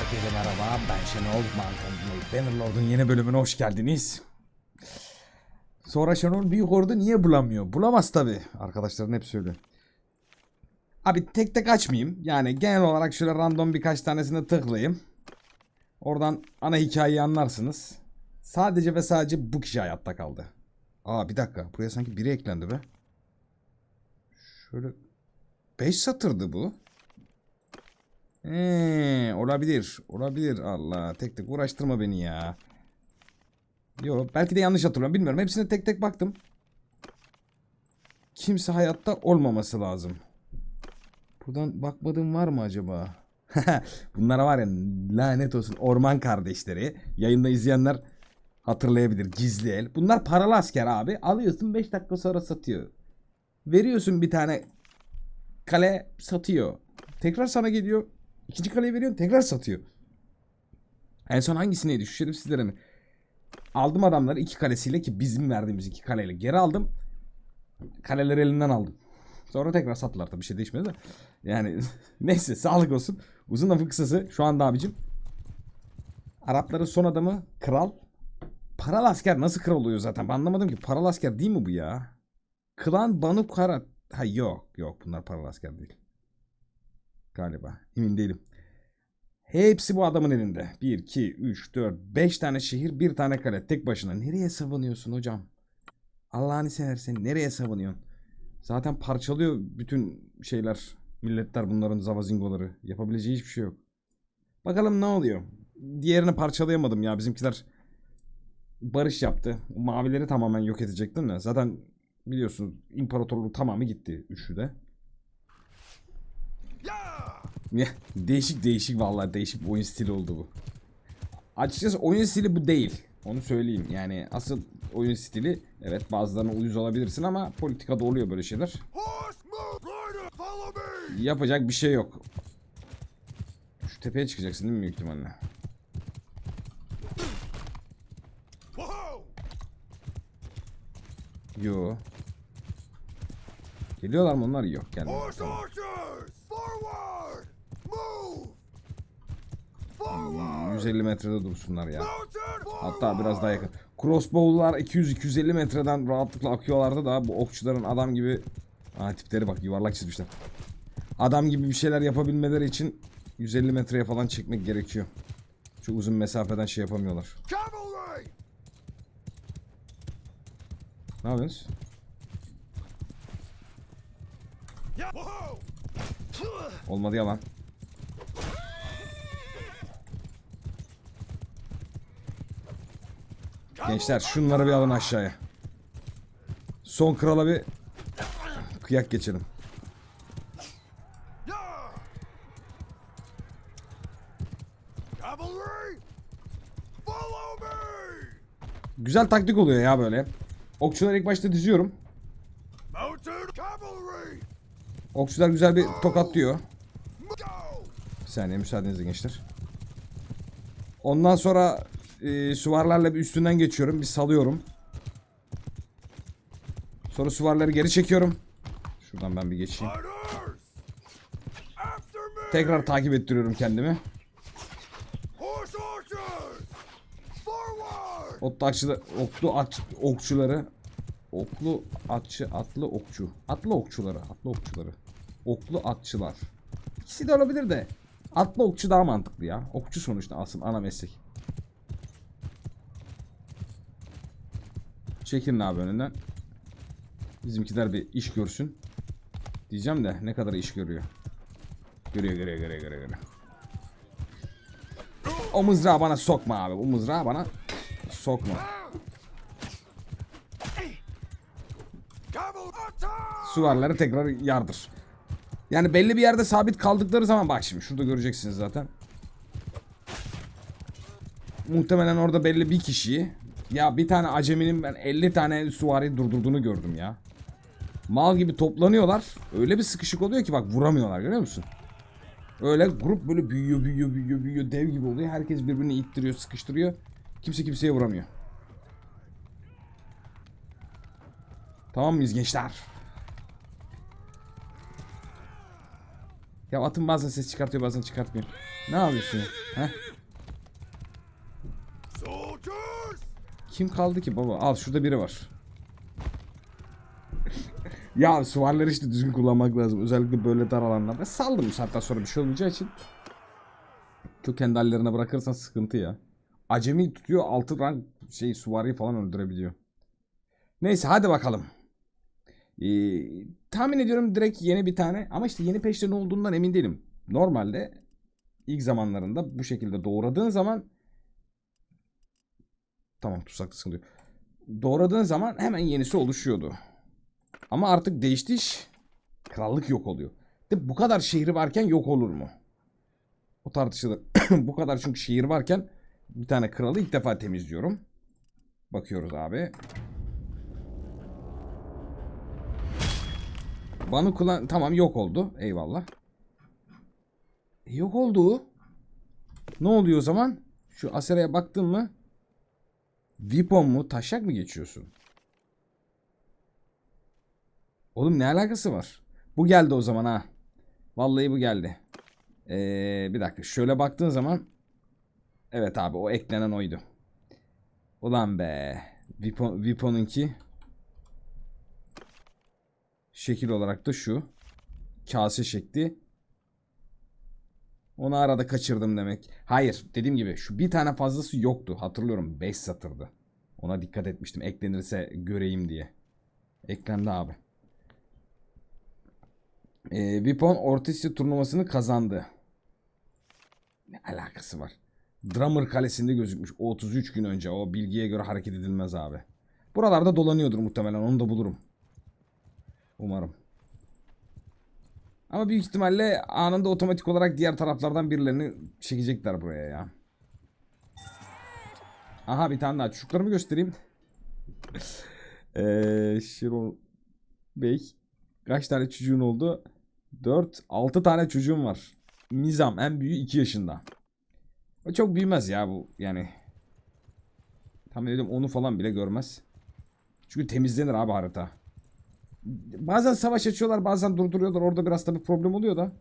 Herkese merhaba ben Şenol Mantan Bannerlord'un yeni bölümüne hoş geldiniz. Sonra Şenol büyük ordu niye bulamıyor? Bulamaz tabi. Arkadaşların hep söylüyor. Abi tek tek açmayayım. Yani genel olarak şöyle random birkaç tanesine tıklayayım. Oradan ana hikayeyi anlarsınız. Sadece ve sadece bu kişi hayatta kaldı. Aa bir dakika. Buraya sanki biri eklendi be. Şöyle 5 satırdı bu. Ee, olabilir. Olabilir. Allah tek tek uğraştırma beni ya. Yo belki de yanlış hatırlıyorum bilmiyorum. Hepsine tek tek baktım. Kimse hayatta olmaması lazım. Buradan bakmadığım var mı acaba? Bunlara var ya lanet olsun orman kardeşleri. Yayında izleyenler hatırlayabilir. Gizli el. Bunlar paralı asker abi. Alıyorsun 5 dakika sonra satıyor. Veriyorsun bir tane kale satıyor. Tekrar sana geliyor. İkinci kaleyi veriyorsun tekrar satıyor. En son hangisine düşerim sizlere mi? Aldım adamları iki kalesiyle ki bizim verdiğimiz iki kaleyle geri aldım. Kaleleri elinden aldım. Sonra tekrar sattılar tabii bir şey değişmedi de. Yani neyse sağlık olsun. Uzun lafın kısası şu anda abicim. Arapların son adamı kral. Paralı asker nasıl kral oluyor zaten? Ben anlamadım ki. Paralı asker değil mi bu ya? Klan Banu Kara... Ha yok yok bunlar paralı asker değil. Galiba. Emin değilim. Hepsi bu adamın elinde. 1, 2, 3, 4, 5 tane şehir, bir tane kale. Tek başına. Nereye savunuyorsun hocam? Allah'ını seversen nereye savunuyorsun? Zaten parçalıyor bütün şeyler. Milletler bunların zavazingoları. Yapabileceği hiçbir şey yok. Bakalım ne oluyor? Diğerini parçalayamadım ya. Bizimkiler barış yaptı. Mavileri tamamen yok edecektim de. Zaten biliyorsunuz imparatorluğun tamamı gitti. Üçü de. Değişik değişik vallahi değişik bir oyun stili oldu bu. Açıkçası oyun stili bu değil. Onu söyleyeyim. Yani asıl oyun stili evet bazılarına uyuz olabilirsin ama politikada oluyor böyle şeyler. Yapacak bir şey yok. Şu tepeye çıkacaksın değil mi büyük ihtimalle? Yo. Geliyorlar mı onlar? Yok gelmiyor. Tamam. archers! Forward! Move! Forward! 150 metrede dursunlar ya. Hatta biraz daha yakın. Crossbow'lar 200-250 metreden rahatlıkla akıyorlardı da bu okçuların adam gibi Aa, tipleri bak yuvarlak çizmişler. Adam gibi bir şeyler yapabilmeleri için 150 metreye falan çekmek gerekiyor. Çok uzun mesafeden şey yapamıyorlar. Ne yapıyorsunuz? Olmadı yalan. Gençler şunları bir alın aşağıya. Son krala bir kıyak geçelim. Güzel taktik oluyor ya böyle. Okçuları ilk başta diziyorum. Okçular güzel bir tokatlıyor. Bir saniye müsaadenizle gençler. Ondan sonra e, suvarlarla bir üstünden geçiyorum. Bir salıyorum. Sonra suvarları geri çekiyorum. Şuradan ben bir geçeyim. Tekrar takip ettiriyorum kendimi. Otlu atçılı, oklu at, okçuları. Oklu atçı, atlı okçu. Atlı okçuları, atlı okçuları. Oklu atçılar. İkisi de olabilir de. Atlı okçu daha mantıklı ya. Okçu sonuçta asıl ana meslek. Çekin abi önünden. Bizimkiler bir iş görsün. Diyeceğim de ne kadar iş görüyor. Görüyor görüyor görüyor görüyor. O mızrağı bana sokma abi. O mızrağı bana sokma. Suvarları tekrar yardır. Yani belli bir yerde sabit kaldıkları zaman bak şimdi şurada göreceksiniz zaten. Muhtemelen orada belli bir kişiyi ya bir tane aceminin ben 50 tane suvari durdurduğunu gördüm ya. Mal gibi toplanıyorlar. Öyle bir sıkışık oluyor ki bak vuramıyorlar görüyor musun? Öyle grup böyle büyüyor büyüyor büyüyor büyüyor dev gibi oluyor. Herkes birbirini ittiriyor sıkıştırıyor. Kimse kimseye vuramıyor. Tamam mıyız gençler? Ya atın bazen ses çıkartıyor bazen çıkartmıyor. Ne yapıyorsun ya? Heh? Kim kaldı ki baba? Al şurada biri var. ya suvarları işte düzgün kullanmak lazım. Özellikle böyle dar alanlarda. Saldım bu saatten sonra bir şey olmayacağı için. Çok kendi hallerine bırakırsan sıkıntı ya. Acemi tutuyor altı rank şey suvarıyı falan öldürebiliyor. Neyse hadi bakalım. Ee, tahmin ediyorum direkt yeni bir tane ama işte yeni peşlerin olduğundan emin değilim. Normalde ilk zamanlarında bu şekilde doğradığın zaman Tamam tuzaklı sıkıntı yok. Doğradığın zaman hemen yenisi oluşuyordu. Ama artık değişti iş. Krallık yok oluyor. De bu kadar şehri varken yok olur mu? O tartışılır. bu kadar çünkü şehir varken bir tane kralı ilk defa temizliyorum. Bakıyoruz abi. Banı kullan... Tamam yok oldu. Eyvallah. E, yok oldu. Ne oluyor o zaman? Şu Asera'ya baktın mı? Vipon mu? Taşak mı geçiyorsun? Oğlum ne alakası var? Bu geldi o zaman ha. Vallahi bu geldi. Ee, bir dakika. Şöyle baktığın zaman Evet abi o eklenen oydu. Ulan be. Vipon, Vipon'unki şekil olarak da şu. Kase şekli. Onu arada kaçırdım demek. Hayır dediğim gibi şu bir tane fazlası yoktu. Hatırlıyorum 5 satırdı. Ona dikkat etmiştim eklenirse göreyim diye. Eklendi abi. Ee, Vipon Ortiz turnuvasını kazandı. Ne alakası var? Drummer Kalesi'nde gözükmüş. O 33 gün önce. O bilgiye göre hareket edilmez abi. Buralarda dolanıyordur muhtemelen. Onu da bulurum. Umarım. Ama büyük ihtimalle anında otomatik olarak diğer taraflardan birilerini çekecekler buraya ya. Aha bir tane daha. Çocuklarımı göstereyim. Eee Şiron Bey. Kaç tane çocuğun oldu? 4, 6 tane çocuğum var. Nizam en büyüğü 2 yaşında. O çok büyümez ya bu yani. Tahmin ediyorum onu falan bile görmez. Çünkü temizlenir abi harita. Bazen savaş açıyorlar bazen durduruyorlar. Orada biraz tabii problem oluyor da.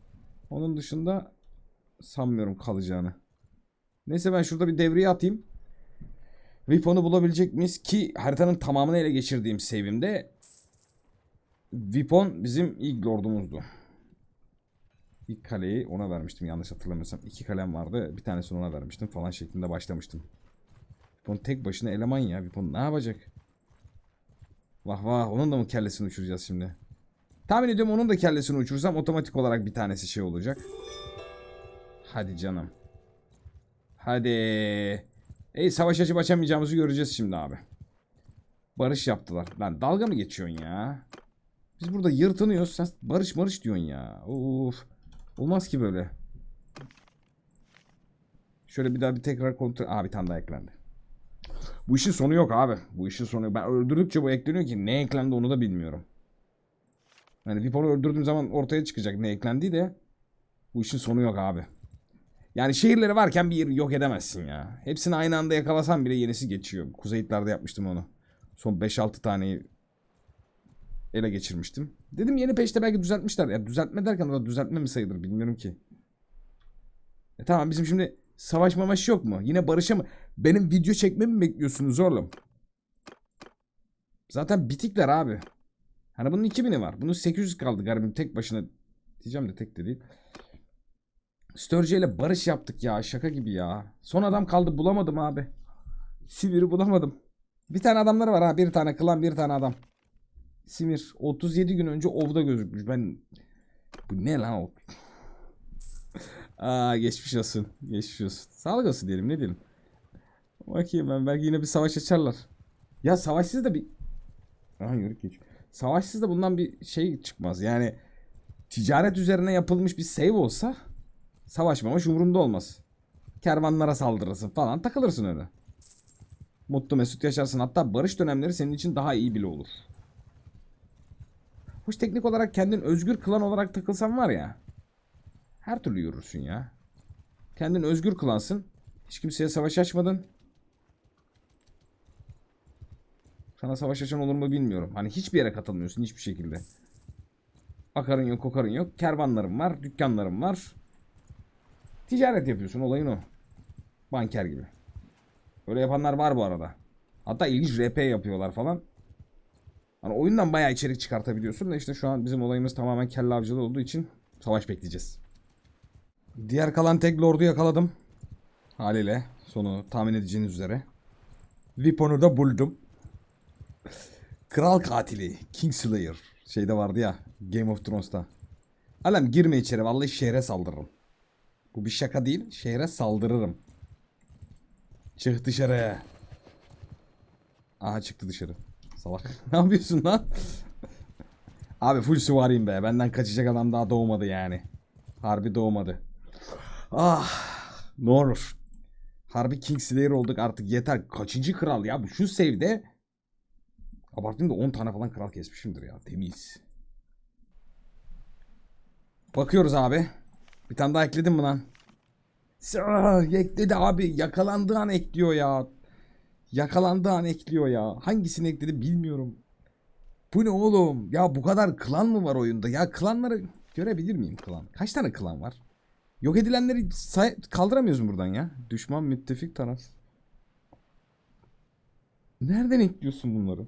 Onun dışında sanmıyorum kalacağını. Neyse ben şurada bir devreye atayım. Vipon'u bulabilecek miyiz? Ki haritanın tamamını ele geçirdiğim save'imde Vipon bizim ilk lordumuzdu. İlk kaleyi ona vermiştim yanlış hatırlamıyorsam. İki kalem vardı. Bir tanesini ona vermiştim falan şeklinde başlamıştım. Vipon tek başına eleman ya. Vipon ne yapacak? Vah vah onun da mı kellesini uçuracağız şimdi? Tahmin ediyorum onun da kellesini uçursam otomatik olarak bir tanesi şey olacak. Hadi canım. Hadi. Ey savaş açıp açamayacağımızı göreceğiz şimdi abi. Barış yaptılar. Lan dalga mı geçiyorsun ya? Biz burada yırtınıyoruz. Sen barış barış diyorsun ya. Of. Olmaz ki böyle. Şöyle bir daha bir tekrar kontrol... Aa bir tane daha eklendi. Bu işin sonu yok abi. Bu işin sonu yok. Ben öldürdükçe bu ekleniyor ki ne eklendi onu da bilmiyorum. Yani Vipor'u öldürdüğüm zaman ortaya çıkacak ne eklendiği de bu işin sonu yok abi. Yani şehirleri varken bir yeri yok edemezsin ya. Hepsini aynı anda yakalasan bile yenisi geçiyor. Kuzeyitler'de yapmıştım onu. Son 5-6 taneyi ele geçirmiştim. Dedim yeni peşte belki düzeltmişler. Ya düzeltme derken o da düzeltme mi sayılır bilmiyorum ki. E tamam bizim şimdi savaş mamaş yok mu? Yine barışa mı? Benim video çekmemi mi bekliyorsunuz oğlum? Zaten bitikler abi. Hani bunun 2000'i var. Bunun 800 kaldı garibim tek başına. Diyeceğim de tek de değil. Sturge ile barış yaptık ya. Şaka gibi ya. Son adam kaldı bulamadım abi. Sivir'i bulamadım. Bir tane adamları var ha. Bir tane klan bir tane adam. Simir 37 gün önce ovda gözükmüş. Ben bu ne lan o? Aa geçmiş olsun. Geçmiş olsun. Sağlık olsun diyelim ne diyelim. Bakayım ben belki yine bir savaş açarlar. Ya savaşsız da bir Aha yörük geç. Savaşsız da bundan bir şey çıkmaz. Yani ticaret üzerine yapılmış bir save olsa savaşmamış umurunda olmaz. Kervanlara saldırırsın falan takılırsın öyle. Mutlu mesut yaşarsın. Hatta barış dönemleri senin için daha iyi bile olur. Hoş teknik olarak kendin özgür klan olarak takılsan var ya. Her türlü yürürsün ya. Kendin özgür klansın. Hiç kimseye savaş açmadın. Sana savaş açan olur mu bilmiyorum. Hani hiçbir yere katılmıyorsun hiçbir şekilde. Akarın yok, kokarın yok. Kervanlarım var, dükkanlarım var. Ticaret yapıyorsun, olayın o. Banker gibi. Öyle yapanlar var bu arada. Hatta ilginç RP yapıyorlar falan. Hani oyundan bayağı içerik çıkartabiliyorsun da işte şu an bizim olayımız tamamen kelle avcılığı olduğu için savaş bekleyeceğiz. Diğer kalan tek lordu yakaladım. Haliyle sonu tahmin edeceğiniz üzere. Weapon'u da buldum. Kral katili Kingslayer şeyde vardı ya Game of Thrones'ta. Alem girme içeri vallahi şehre saldırırım. Bu bir şaka değil şehre saldırırım. Çık dışarı. Aha çıktı dışarı. Salak. ne yapıyorsun lan? Abi full süvariyim be. Benden kaçacak adam daha doğmadı yani. Harbi doğmadı. Ah. Ne olur. Harbi Kingslayer olduk artık yeter. Kaçıncı kral ya? Bu şu sevde. Abartayım da 10 tane falan kral kesmişimdir ya. Temiz. Bakıyoruz abi. Bir tane daha ekledim mi lan? Ah, ekledi abi. Yakalandığı an ekliyor ya. Yakalandığı an ekliyor ya. Hangisini ekledi bilmiyorum. Bu ne oğlum? Ya bu kadar klan mı var oyunda? Ya klanları görebilir miyim klan? Kaç tane klan var? Yok edilenleri say- kaldıramıyoruz buradan ya? Düşman müttefik taraf. Nereden ekliyorsun bunları?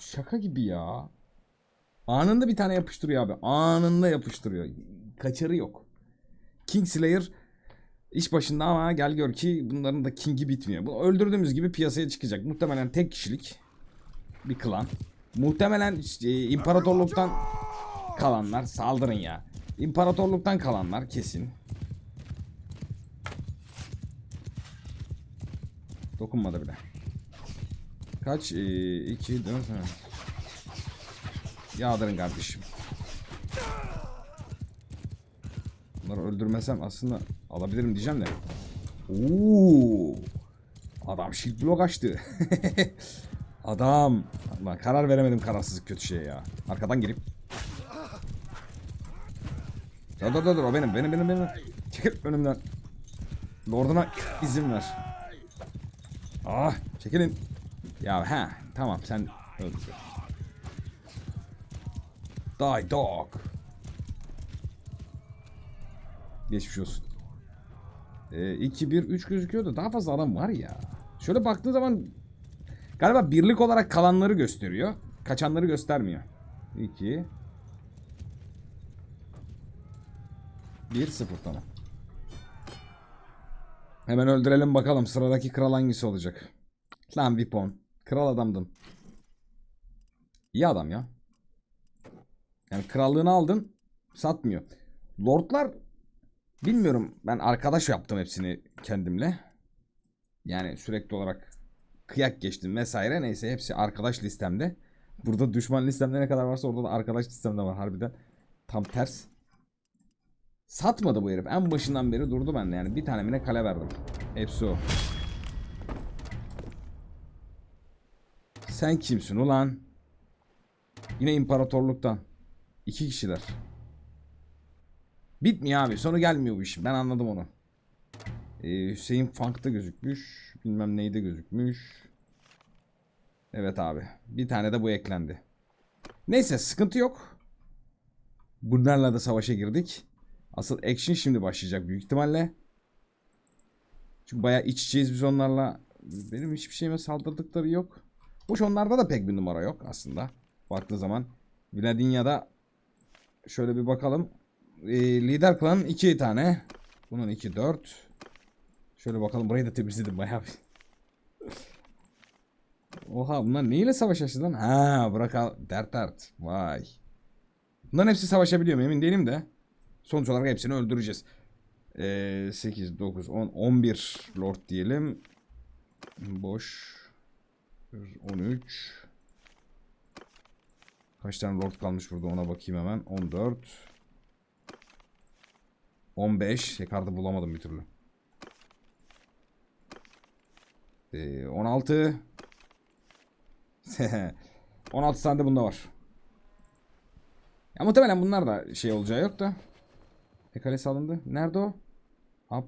Şaka gibi ya. Anında bir tane yapıştırıyor abi. Anında yapıştırıyor. Kaçarı yok. Kingslayer iş başında ama gel gör ki bunların da King'i bitmiyor. Bu öldürdüğümüz gibi piyasaya çıkacak. Muhtemelen tek kişilik bir klan. Muhtemelen işte, imparatorluktan kalanlar saldırın ya. İmparatorluktan kalanlar kesin. Dokunmadı bile. Kaç? 2, 4, Yağdırın kardeşim. Bunları öldürmesem aslında alabilirim diyeceğim de. Oo! Adam shield block açtı. Adam. Lan karar veremedim kararsızlık kötü şey ya. Arkadan gelip. Dur dur dur dur o benim benim benim benim. Çekil önümden. Lorduna izin ver. Ah çekilin. Ya ha tamam sen öldür. Die dog. Geçmiş olsun. Ee, 2 1 3 gözüküyor da daha fazla adam var ya. Şöyle baktığın zaman galiba birlik olarak kalanları gösteriyor. Kaçanları göstermiyor. 2 1 0 tamam. Hemen öldürelim bakalım sıradaki kral hangisi olacak. Lan Vipon. Kral adamdın. İyi adam ya. Yani krallığını aldın satmıyor. Lordlar bilmiyorum ben arkadaş yaptım hepsini kendimle. Yani sürekli olarak kıyak geçtim vesaire neyse hepsi arkadaş listemde. Burada düşman listemde ne kadar varsa orada da arkadaş listemde var harbiden. Tam ters. Satmadı bu herif. En başından beri durdu bende yani. Bir tane mi ne kale verdim. Hepsi o. Sen kimsin ulan? Yine imparatorluktan. İki kişiler. Bitmiyor abi. Sonu gelmiyor bu işin. Ben anladım onu. Ee, Hüseyin Funk'ta gözükmüş. Bilmem neyde gözükmüş. Evet abi. Bir tane de bu eklendi. Neyse sıkıntı yok. Bunlarla da savaşa girdik. Asıl action şimdi başlayacak büyük ihtimalle. Çünkü bayağı iç içeyiz biz onlarla. Benim hiçbir şeyime saldırdıkları yok. Hoş onlarda da pek bir numara yok aslında. Baktığı zaman. Vladinia'da şöyle bir bakalım. Ee, lider klan 2 tane. Bunun 2 4. Şöyle bakalım burayı da temizledim bayağı bir. Oha bunlar neyle savaş açtı lan? Ha bırak al. Dert dert. Vay. Bunların hepsi savaşabiliyor mu emin değilim de. Sonuç olarak hepsini öldüreceğiz. Ee, 8, 9, 10, 11 lord diyelim. Boş. 13. Kaç tane lord kalmış burada ona bakayım hemen. 14. 15. Tekrarda bulamadım bir türlü. Ee, 16. 16 tane de bunda var. Ya muhtemelen bunlar da şey olacağı yok da. E kalesi alındı. Nerede o? Hap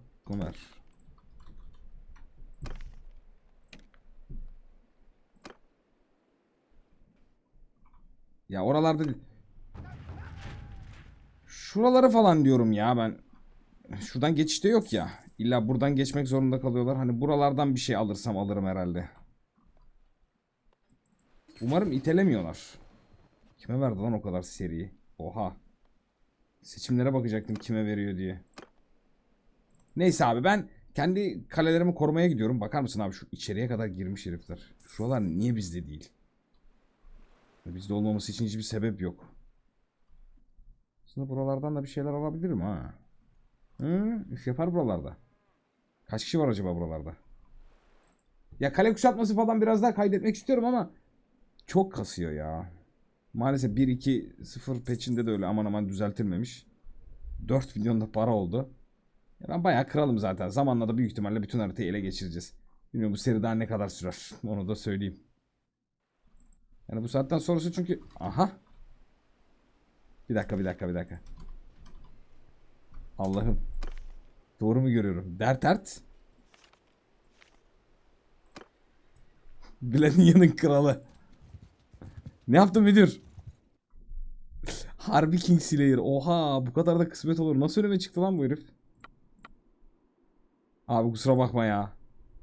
Ya oralarda değil. Şuraları falan diyorum ya ben. Şuradan geçişte yok ya. İlla buradan geçmek zorunda kalıyorlar. Hani buralardan bir şey alırsam alırım herhalde. Umarım itelemiyorlar. Kime verdi lan o kadar seriyi? Oha. Seçimlere bakacaktım kime veriyor diye. Neyse abi ben kendi kalelerimi korumaya gidiyorum. Bakar mısın abi şu içeriye kadar girmiş herifler. Şuralar niye bizde değil? Bizde olmaması için hiçbir sebep yok. Aslında buralardan da bir şeyler alabilirim ha. Hı, iş yapar buralarda. Kaç kişi var acaba buralarda? Ya kale kuşatması falan biraz daha kaydetmek istiyorum ama çok kasıyor ya. Maalesef 1-2-0 patch'inde de öyle aman aman düzeltilmemiş. 4 milyon da para oldu. Ya ben bayağı kralım zaten. Zamanla da büyük ihtimalle bütün haritayı ele geçireceğiz. Bilmiyorum bu seri daha ne kadar sürer. Onu da söyleyeyim. Yani bu saatten sonrası çünkü... Aha. Bir dakika bir dakika bir dakika. Allah'ım. Doğru mu görüyorum? Dert dert. Bileniyan'ın kralı. Ne yaptın müdür? Harbi Kingslayer. Oha bu kadar da kısmet olur. Nasıl önüme çıktı lan bu herif? Abi kusura bakma ya.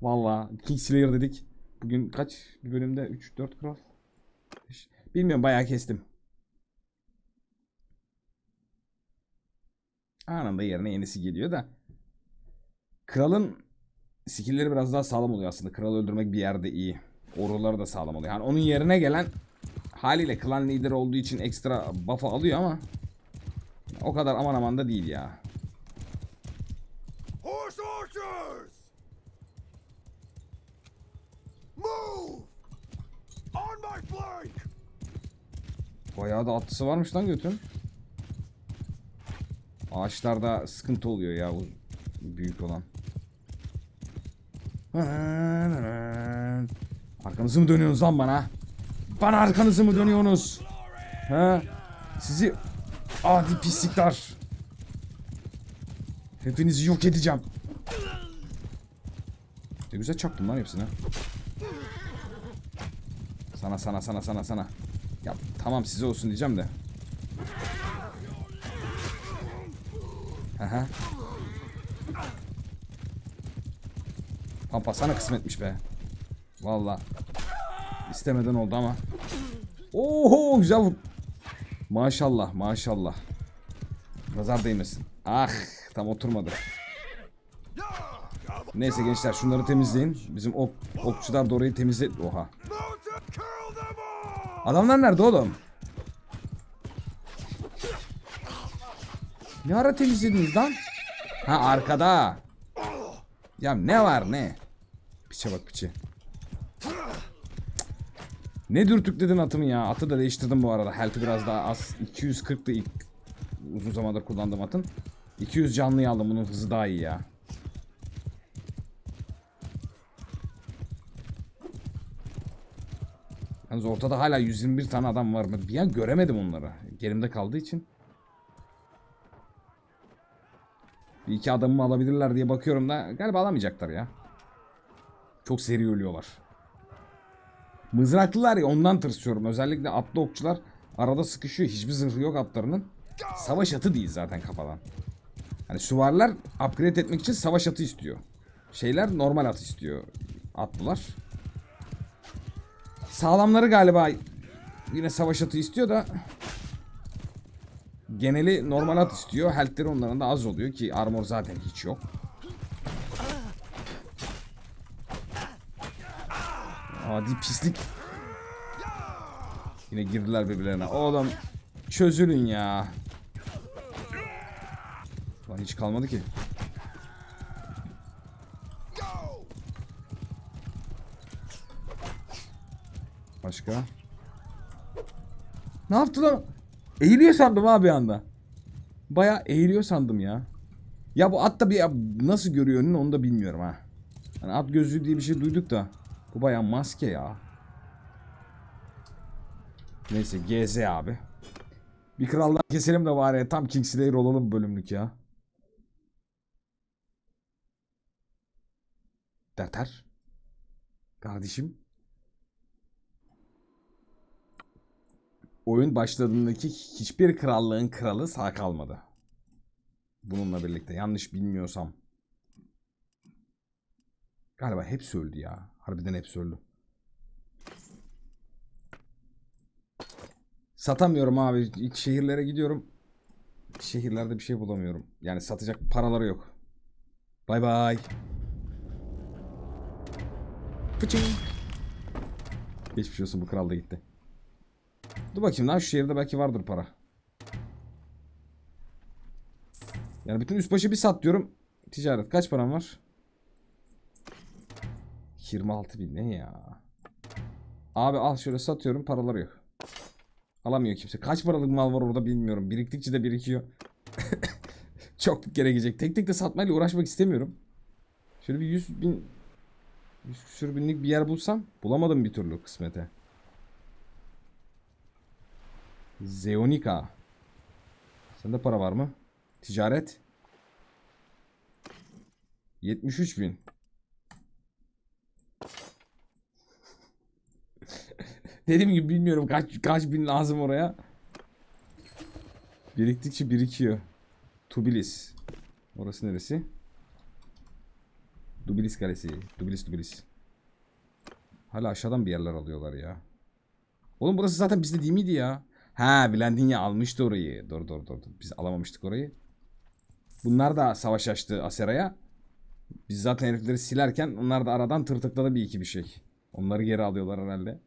Valla Kingslayer dedik. Bugün kaç bir bölümde 3 4 kral. Bilmiyorum bayağı kestim. Anında yerine yenisi geliyor da. Kralın skill'leri biraz daha sağlam oluyor aslında. Kralı öldürmek bir yerde iyi. Orduları da sağlam oluyor. Yani onun yerine gelen haliyle klan lideri olduğu için ekstra buff alıyor ama o kadar aman aman da değil ya. Horse archers! Move! On my flank! Bayağı da atlısı varmış lan götün. Ağaçlarda sıkıntı oluyor ya bu büyük olan. Arkanızı mı dönüyorsunuz lan bana? Bana arkanızı mı dönüyorsunuz? Ha? Sizi adi pislikler. Hepinizi yok edeceğim. Ne güzel çaktım lan hepsine. Sana sana sana sana sana. Ya tamam size olsun diyeceğim de. Aha. Pampa sana kısmetmiş be. Valla. İstemeden oldu ama. Oho güzel vur. Maşallah maşallah. Nazar değmesin. Ah tam oturmadı. Neyse gençler şunları temizleyin. Bizim ok, okçular da orayı temizle... Oha. Adamlar nerede oğlum? Ne ara temizlediniz lan? Ha arkada. Ya ne var ne? Piçe bak piçe. Ne dürtükledin atımı ya? Atı da değiştirdim bu arada. Health'ı biraz daha az. 240'tı ilk uzun zamandır kullandığım atın. 200 canlıyı aldım. Bunun hızı daha iyi ya. Yalnız ortada hala 121 tane adam var. Ben Bir an göremedim onları. Gerimde kaldığı için. Bir iki adamımı alabilirler diye bakıyorum da galiba alamayacaklar ya. Çok seri ölüyorlar. Mızraklılar ya ondan tırsıyorum. Özellikle atlı okçular arada sıkışıyor. Hiçbir zırhı yok atlarının. Savaş atı değil zaten kafadan. Hani süvariler upgrade etmek için savaş atı istiyor. Şeyler normal at istiyor. Atlılar. Sağlamları galiba yine savaş atı istiyor da geneli normal at istiyor. Health'leri onların da az oluyor ki armor zaten hiç yok. Adi pislik. Yine girdiler birbirlerine. Oğlum çözülün ya. Lan hiç kalmadı ki. Başka? Ne yaptı lan? Eğiliyor sandım abi bir anda. Baya eğiliyor sandım ya. Ya bu at da bir ya nasıl görüyor önünü onu da bilmiyorum ha. Hani at gözlüğü diye bir şey duyduk da. Bu baya maske ya. Neyse GZ abi. Bir kraldan keselim de bari tam Kingslayer olalım bölümlük ya. Derter. Kardeşim. Oyun başladığındaki hiçbir krallığın kralı sağ kalmadı. Bununla birlikte yanlış bilmiyorsam. Galiba hepsi öldü ya. Harbiden hepsi öldü. Satamıyorum abi. İlk şehirlere gidiyorum. Şehirlerde bir şey bulamıyorum. Yani satacak paraları yok. Bay bay. Fıçın. Geçmiş olsun bu kral da gitti. Dur bakayım lan şu şehirde belki vardır para. Yani bütün üst başı bir sat diyorum. Ticaret kaç param var? 26 bin ne ya? Abi al şöyle satıyorum paraları yok. Alamıyor kimse. Kaç paralık mal var orada bilmiyorum. Biriktikçe de birikiyor. Çok gerekecek. Tek tek de satmayla uğraşmak istemiyorum. Şöyle bir 100 bin 100 küsür binlik bir yer bulsam bulamadım bir türlü kısmete. Zeonika. Sende para var mı? Ticaret. 73 bin. Dediğim gibi bilmiyorum kaç kaç bin lazım oraya. Biriktikçe birikiyor. Tubilis. Orası neresi? Dubilis Kalesi. Dubilis Dubilis. Hala aşağıdan bir yerler alıyorlar ya. Oğlum burası zaten bizde değil miydi ya? Ha Blendinya almıştı orayı. Dur dur. dur. Biz alamamıştık orayı. Bunlar da savaş açtı Asera'ya. Biz zaten herifleri silerken onlar da aradan tırtıkladı bir iki bir şey. Onları geri alıyorlar herhalde.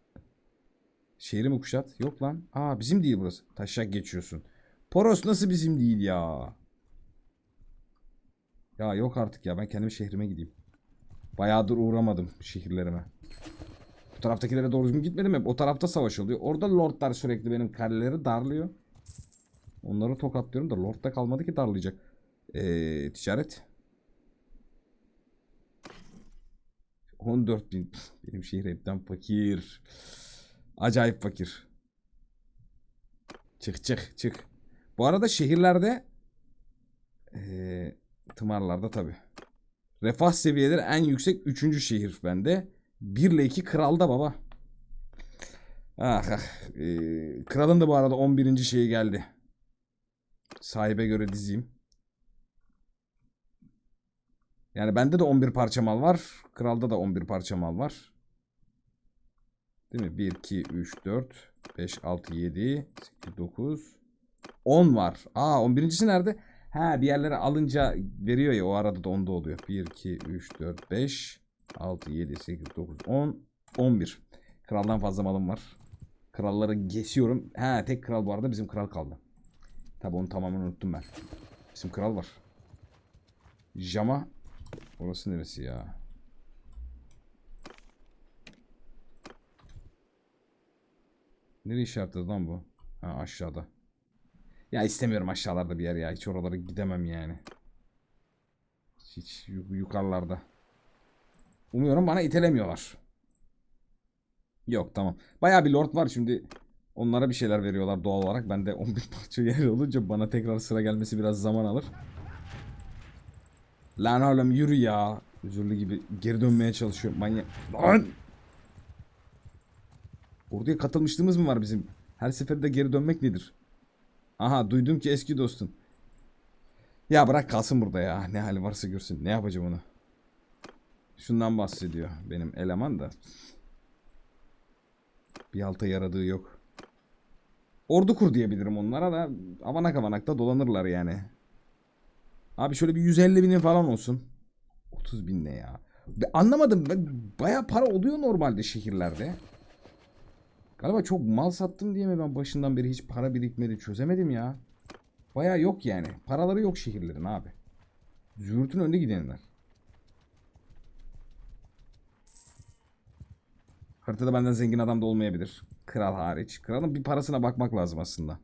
Şehri mi kuşat? Yok lan. Aa bizim değil burası. Taşak geçiyorsun. Poros nasıl bizim değil ya? Ya yok artık ya ben kendim şehrime gideyim. Bayağıdır uğramadım şehirlerime. Taraftakilere doğru düzgün gitmedim hep. O tarafta savaş oluyor. Orada lordlar sürekli benim kaleleri darlıyor. Onları tokatlıyorum da lordda kalmadı ki darlayacak. Ee, ticaret. 14 bin. Benim şehir hepten fakir. Acayip fakir. Çık çık çık. Bu arada şehirlerde ee, tımarlarda tabi. Refah seviyeleri en yüksek 3. şehir bende. 1 ile 2 kralda baba. Ah, ah. Ee, kralın da bu arada 11. şeyi geldi. Sahibe göre dizeyim. Yani bende de 11 parça mal var. Kralda da 11 parça mal var. Değil mi? 1, 2, 3, 4, 5, 6, 7, 8, 9, 10 var. Aa 11.si nerede? Ha bir yerlere alınca veriyor ya o arada da onda oluyor. 1, 2, 3, 4, 5, 6, 7, 8, 9, 10, 11. Kraldan fazla malım var. Kralları geçiyorum. Ha tek kral bu arada bizim kral kaldı. Tabi onu tamamen unuttum ben. Bizim kral var. Jama. Orası neresi ya? Nereye işaretledi lan bu? Ha aşağıda. Ya istemiyorum aşağılarda bir yer ya. Hiç oralara gidemem yani. Hiç yu- yukarılarda. Umuyorum bana itelemiyorlar. Yok tamam. Baya bir lord var şimdi. Onlara bir şeyler veriyorlar doğal olarak. Ben de 11 parça yer olunca bana tekrar sıra gelmesi biraz zaman alır. Lan oğlum yürü ya. Özürlü gibi geri dönmeye çalışıyor. Manyak. Lan! Orduya katılmışlığımız mı var bizim? Her seferinde geri dönmek nedir? Aha duydum ki eski dostun. Ya bırak kalsın burada ya. Ne hali varsa görsün. Ne yapacağım onu? Şundan bahsediyor benim eleman da. Bir alta yaradığı yok. Ordu kur diyebilirim onlara da avanak avanak da dolanırlar yani. Abi şöyle bir 150 binin falan olsun. 30 bin ne ya? Be- anlamadım. Ben baya para oluyor normalde şehirlerde. Galiba çok mal sattım diye mi ben başından beri hiç para birikmedi çözemedim ya. Baya yok yani. Paraları yok şehirlerin abi. Züğürtün önde gidenler. Haritada benden zengin adam da olmayabilir. Kral hariç. Kralın bir parasına bakmak lazım aslında.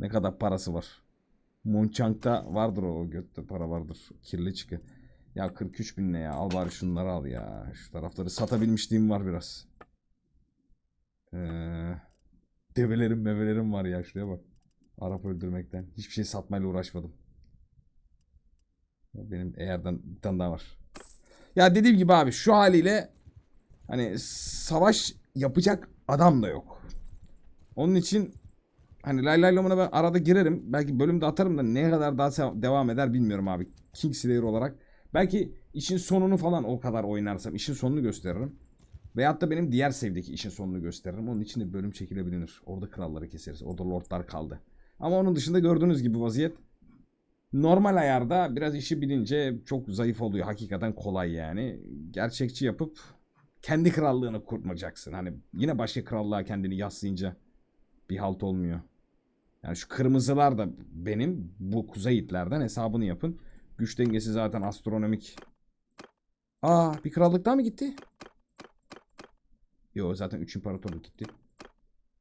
Ne kadar parası var. Monchank'ta vardır o götte para vardır. Kirli çıkı. Ya 43 bin ne ya? Al bari şunları al ya. Şu tarafları satabilmişliğim var biraz. Ee, develerim mevelerim var ya şuraya bak. Arap öldürmekten. Hiçbir şey satmayla uğraşmadım. Benim eğerden bir tane daha var. Ya dediğim gibi abi şu haliyle hani savaş yapacak adam da yok. Onun için Hani lay lay lomuna ben arada girerim. Belki bölümde atarım da ne kadar daha devam eder bilmiyorum abi. Kingslayer olarak. Belki işin sonunu falan o kadar oynarsam işin sonunu gösteririm. Veyahut da benim diğer sevdeki işin sonunu gösteririm. Onun için de bölüm çekilebilir. Orada kralları keseriz. Orada lordlar kaldı. Ama onun dışında gördüğünüz gibi vaziyet normal ayarda biraz işi bilince çok zayıf oluyor. Hakikaten kolay yani. Gerçekçi yapıp kendi krallığını kurmayacaksın. Hani yine başka krallığa kendini yaslayınca bir halt olmuyor. Yani şu kırmızılar da benim bu kuzey itlerden hesabını yapın. Güç dengesi zaten astronomik. Aa bir krallık daha mı gitti? Yo zaten 3 imparatorluk gitti.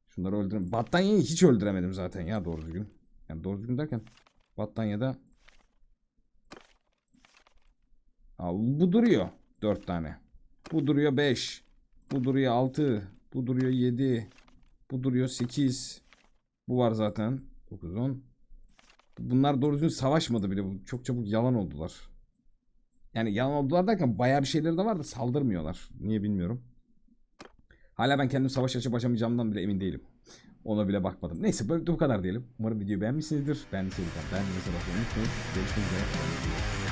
Şunları öldürem. Battanya'yı hiç öldüremedim zaten ya doğru düzgün. Yani doğru düzgün derken Battanya'da Aa, bu duruyor 4 tane. Bu duruyor 5. Bu duruyor 6. Bu duruyor 7. Bu duruyor 8. Bu var zaten. 9 10. Bunlar doğru düzgün savaşmadı bile. Bu Çok çabuk yalan oldular. Yani yalan oldular derken bayağı bir şeyleri de var da saldırmıyorlar. Niye bilmiyorum. Hala ben kendim savaş açıp açamayacağımdan bile emin değilim. Ona bile bakmadım. Neyse böyle bu kadar diyelim. Umarım videoyu beğenmişsinizdir. Beğendiyseniz bakmayı unutmayın. Görüşmek üzere.